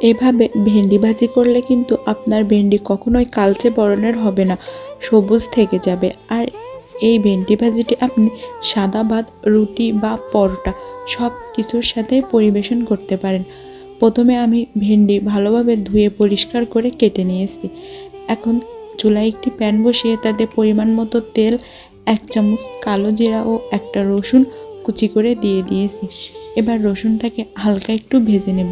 এভাবে ভেন্ডি ভাজি করলে কিন্তু আপনার ভেন্ডি কখনোই কালচে বরণের হবে না, সবুজ থেকে যাবে। আর এই ভেন্ডি ভাজিটি আপনি সাদা ভাত, রুটি বা পরোটা সব কিছুর সাথে পরিবেশন করতে পারেন। প্রথমে আমি ভেন্ডি ভালোভাবে ধুয়ে পরিষ্কার করে কেটে নিয়েছি। এখন চুলায় একটি প্যান বসিয়ে তাতে পরিমাণ মতো তেল, এক চামচ কালো জিরা ও একটা রসুন কুচি করে দিয়ে দিয়েছি। এবার রসুনটাকে হালকা একটু ভেজে নেব।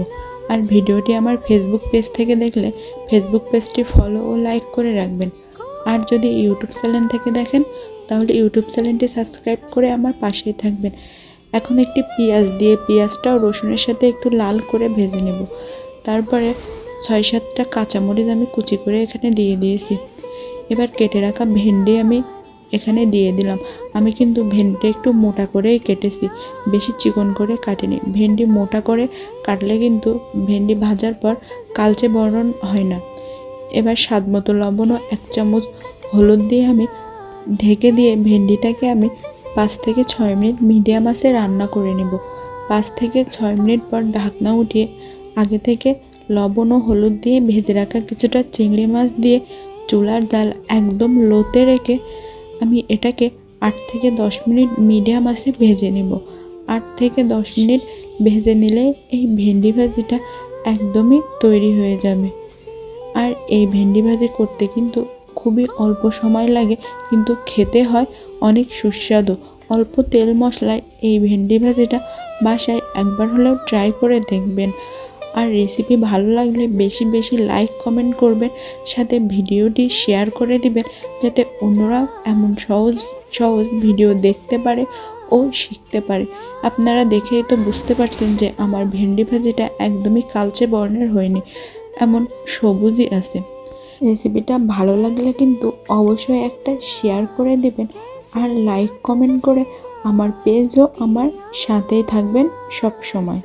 আর ভিডিওটি আমার ফেসবুক পেজ থেকে দেখলে ফেসবুক পেজটি ফলো ও লাইক করে রাখবেন। আর যদি ইউটিউব চ্যানেল থেকে দেখেন, তাহলে ইউটিউব চ্যানেলটি সাবস্ক্রাইব করে আমার পাশেই থাকবেন। এখন একটি পেঁয়াজ দিয়ে পেঁয়াজটাও রসুনের সাথে একটু লাল করে ভেজে নেব। তারপরে ছয় সাতটা কাঁচামরিচ আমি কুচি করে এখানে দিয়ে দিয়েছি। এবার কেটে রাখা ভেন্ডি আমি এখানে দিয়ে দিলাম। আমি কিন্তু ভেন্ডিটা একটু মোটা করেই কেটেছি, বেশি চিকন করে কাটিনি। ভেন্ডি মোটা করে কাটলে কিন্তু ভেন্ডি ভাজার পর কালচে বরণ হয় না। এবার স্বাদ মতো লবণ ও এক চামচ হলুদ দিয়ে আমি ঢেকে দিয়ে ভেন্ডিটাকে আমি পাঁচ থেকে ছয় মিনিট মিডিয়াম আঁচে রান্না করে নেব। পাঁচ থেকে ছয় মিনিট পর ঢাকনা উঠিয়ে আগে থেকে লবণ ও হলুদ দিয়ে ভেজে রাখা কিছুটা চিংড়ি মাছ দিয়ে চুলার জাল একদম লোতে রেখে আমি এটাকে আট থেকে দশ মিনিট মিডিয়াম আঁচে ভেজে নেব। আট থেকে দশ মিনিট ভেজে নিলে এই ভেন্ডি ভাজিটা একদমই তৈরি হয়ে যাবে। আর এই ভেন্ডি ভাজি করতে কিন্তু খুবই অল্প সময় লাগে, কিন্তু খেতে হয়, অনেক সুস্বাদু। অল্প তেল মশলায় এই ভেন্ডি ভাজিটা বাসায় একবার হলেও ট্রাই করে দেখবেন। আর রেসিপি ভালো লাগলে বেশি বেশি লাইক কমেন্ট করবেন, সাথে ভিডিওটি শেয়ার করে দিবেন, যাতে অন্যরা এমন সহজ সহজ ভিডিও দেখতে পারে ও শিখতে পারে। আপনারা দেখেই তো বুঝতে পারছেন যে আমার ভেন্ডি ভাজিটা একদমই কালচে বর্ণের হয়নি, এমন সবুজই আছে। রেসিপিটা ভালো লাগলে কিন্তু অবশ্যই একটা শেয়ার করে দেবেন, আর লাইক কমেন্ট করে আমার পেজও আমার সাথেই থাকবেন সব সময়